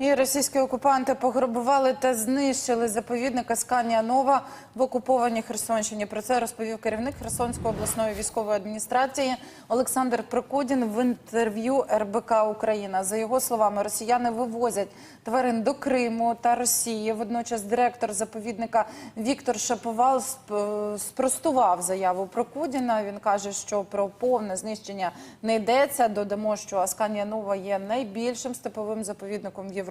І російські окупанти пограбували та знищили заповідник Асканія Нова в окупованій Херсонщині. Про це розповів керівник Херсонської обласної військової адміністрації Олександр Прокудін в інтерв'ю РБК Україна. За його словами, росіяни вивозять тварин до Криму та Росії. Водночас директор заповідника Віктор Шаповал сп- спростував заяву Прокудіна. Він каже, що про повне знищення не йдеться. Додамо, що Асканія Нова є найбільшим степовим заповідником в Європі.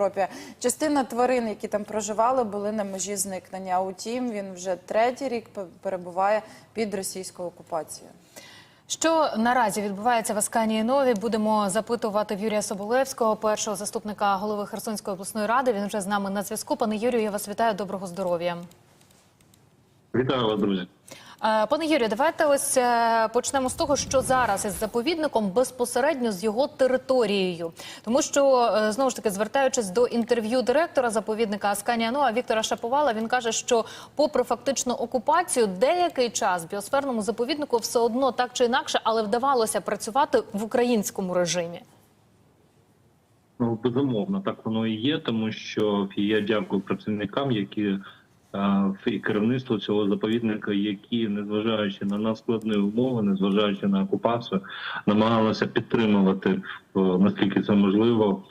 Частина тварин, які там проживали, були на межі зникнення. Утім, він вже третій рік пе- перебуває під російською окупацією. Що наразі відбувається в Асканії Нові? Будемо запитувати в Юрія Соболевського, першого заступника голови Херсонської обласної ради. Він вже з нами на зв'язку. Пане Юрію, я вас вітаю. Доброго здоров'я. Вітаю вас, друзі. Е, Пане Юрію, давайте ось е, почнемо з того, що зараз із заповідником безпосередньо з його територією, тому що е, знову ж таки звертаючись до інтерв'ю директора заповідника Асканія Ноа Віктора Шаповала, він каже, що попри фактичну окупацію, деякий час біосферному заповіднику все одно так чи інакше, але вдавалося працювати в українському режимі. Ну безумовно, так воно і є, тому що я дякую працівникам, які і керівництву цього заповідника, які, незважаючи на надскладні умови, незважаючи на окупацію, намагалися підтримувати е, наскільки це можливо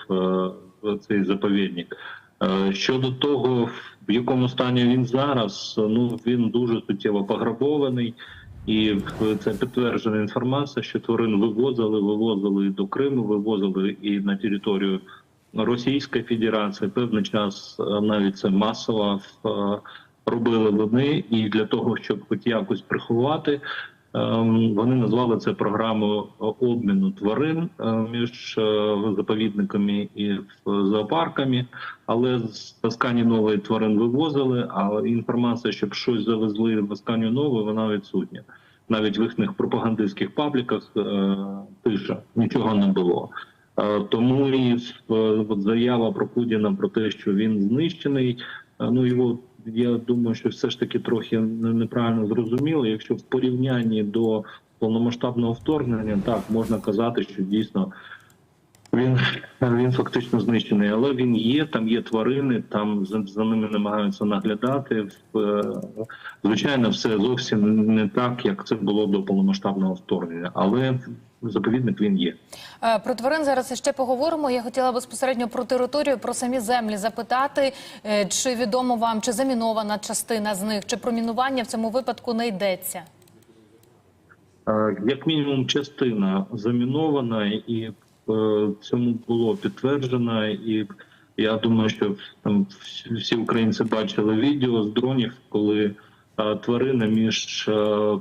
е, цей заповідник. Е, Щодо того, в якому стані він зараз, ну він дуже суттєво пограбований. І це підтверджена інформація, що тварин вивозили, вивозили до Криму, вивозили і на територію Російської Федерації. Певний час е, навіть це масово е, робили вони, і для того, щоб хоч якось приховати. ем, Вони назвали це програмою обміну тварин е, між е, заповідниками і е, зоопарками, але з Аскані нової тварин вивозили. А інформація, щоб щось завезли в Асканію нову, вона відсутня. Навіть в їхніх пропагандистських пабліках е, тиша нічого не було. Е, Тому і е, от заява про Путіна про те, що він знищений. е, Ну його я думаю, що все ж таки трохи не- неправильно зрозуміло. Якщо в порівнянні до повномасштабного вторгнення, так можна казати, що дійсно він, він фактично знищений, але він є. Там є тварини, там за, за ними намагаються наглядати. Звичайно, все зовсім не так, як це було до повномасштабного вторгнення, але заповідник він є. Е, Про тварин зараз ще поговоримо. Я хотіла безпосередньо про територію, про самі землі запитати, е, чи відомо вам, чи замінована частина з них, чи про мінування в цьому випадку не йдеться. Е, Як мінімум, частина замінована, і цьому було підтверджено. І я думаю, що там всі- українці бачили відео з дронів, коли тварини між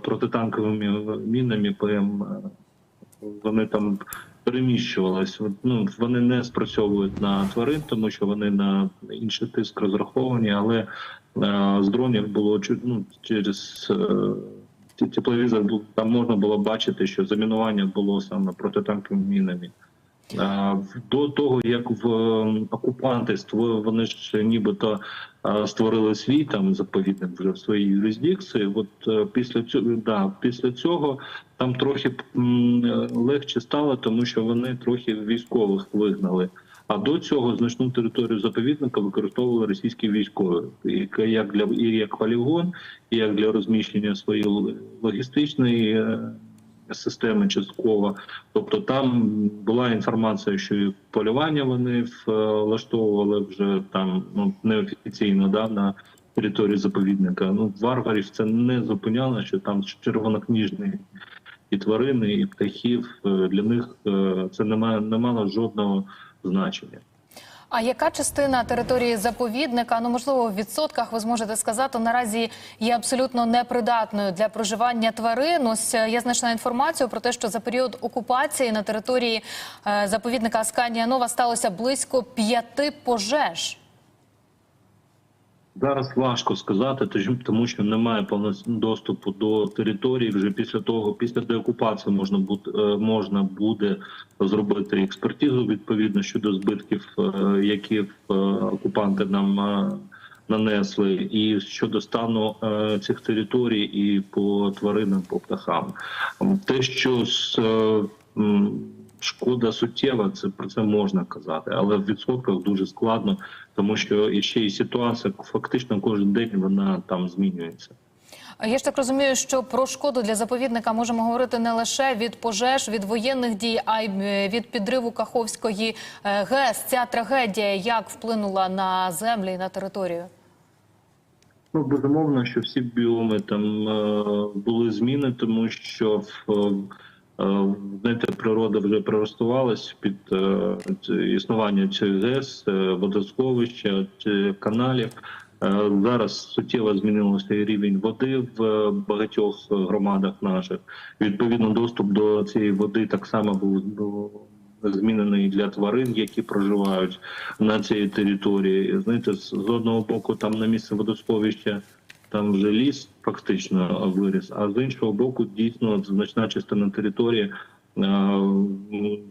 протитанковими мінами ПМ вони там переміщувались. Ну вони не спрацьовують на тварин, тому що вони на інший тиск розраховані, але е, з дронів було ну, через. е, тепловізор там можна було бачити, що замінування було саме протитанковими мінами. До того як в окупанти ство- вони ж нібито створили свій там заповідник вже в своїй юрисдикції. От е, після цього да, після цього там трохи легше стало, тому що вони трохи військових вигнали. А до цього значну територію заповідника використовували російські військові як для і як полігон, і як для розміщення своєї логістичної е, системи частково. Тобто там була інформація, що і полювання вони е, влаштовували вже там ну неофіційно да, на території заповідника. Ну варварів це не зупиняло, що там червонокніжні і тварини, і птахів е, для них е, це не не мало жодного значення. А яка частина території заповідника, ну можливо, в відсотках ви зможете сказати, наразі є абсолютно непридатною для проживання тварин? Ось е, я знайшла інформацію про те, що за період окупації на території е, заповідника Асканія Нова сталося близько п'яти пожеж. Зараз важко сказати, тому що немає повноцінного доступу до території. Вже після того, після деокупації можна буде можна буде зробити експертизу відповідно щодо збитків, е, які е, окупанти нам е, нанесли, і щодо стану цих територій, і по тваринам, по птахам. Те, що з шкода суттєва, це про це можна казати, але в відсотках дуже складно, тому що ще і ситуація фактично кожен день вона там змінюється. Я ж так розумію, що про шкоду для заповідника можемо говорити не лише від пожеж, від воєнних дій, а й е, від підриву Каховської е, ГЕС. Ця трагедія як вплинула на землі і на територію? Ну, безумовно, що всі біоми там е, були зміни, тому що в знаєте, природа вже прилаштувалась під е, існування цих ГЕС, е, водосховища, каналів. Е, Зараз суттєво змінився і рівень води в е, багатьох громадах наших. Відповідно, доступ до цієї води так само був ну, змінений для тварин, які проживають на цій території. Знаєте, з одного боку, там на місце водосховища там вже ліс фактично виріс, а з іншого боку, дійсно значна частина території. е,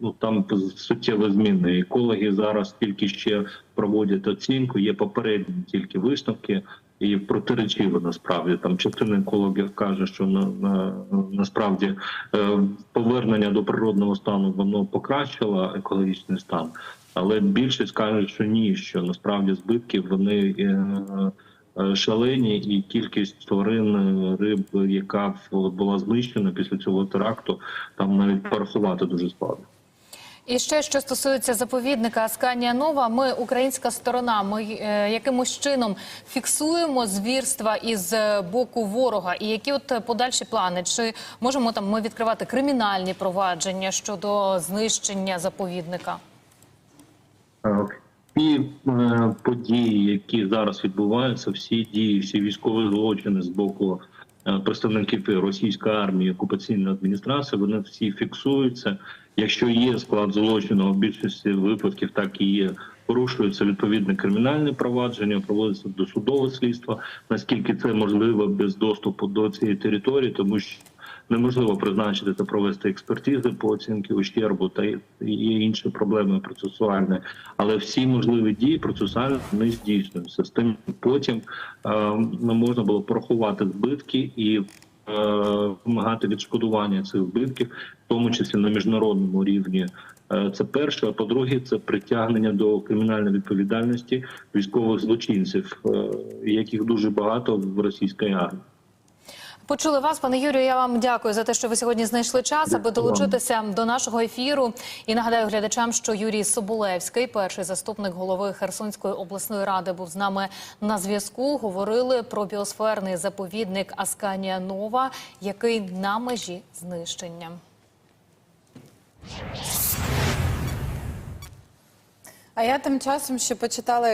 Ну там суттєво зміни. Екологи зараз тільки ще проводять оцінку. Є попередні тільки висновки і протиречиво насправді. Там частина екологів каже, що на, на насправді е, повернення до природного стану воно покращило екологічний стан, але більшість кажуть, що ні, що насправді збитки вони. Е, Шалені і кількість тварин е, риб, яка була знищена після цього теракту, там навіть порахувати дуже складно. І ще що стосується заповідника Асканія Нова, ми українська сторона. Ми е, якимось чином фіксуємо звірства із е, боку ворога. І які от е, подальші плани? Чи можемо там ми відкривати кримінальні провадження щодо знищення заповідника? Е, Всі е, події, які зараз відбуваються, всі дії, всі військові злочини з боку е, представників російської армії, окупаційної адміністрації, вони всі фіксуються. Якщо є склад злочину, в більшості випадків так і є. Порушується відповідне кримінальне провадження, проводиться досудове слідство. Наскільки це можливо без доступу до цієї території, тому що неможливо призначити та провести експертизи по оцінці ущербу та є інші проблеми процесуальні. Але всі можливі дії процесуальні не здійснюються. З тим потім е, не можна було порахувати збитки і. е, Вимагати відшкодування цих збитків, в тому числі на міжнародному рівні, Е, це перше. А по-друге, це притягнення до кримінальної відповідальності військових злочинців, яких дуже багато в російській армії. Почули вас, пане Юрію. Я вам дякую за те, що ви сьогодні знайшли час, аби долучитися до нашого ефіру. І нагадаю глядачам, що Юрій Соболевський, перший заступник голови Херсонської обласної ради, був з нами на зв'язку. Говорили про біосферний заповідник Асканія Нова, який на межі знищення. А я тим часом ще почитала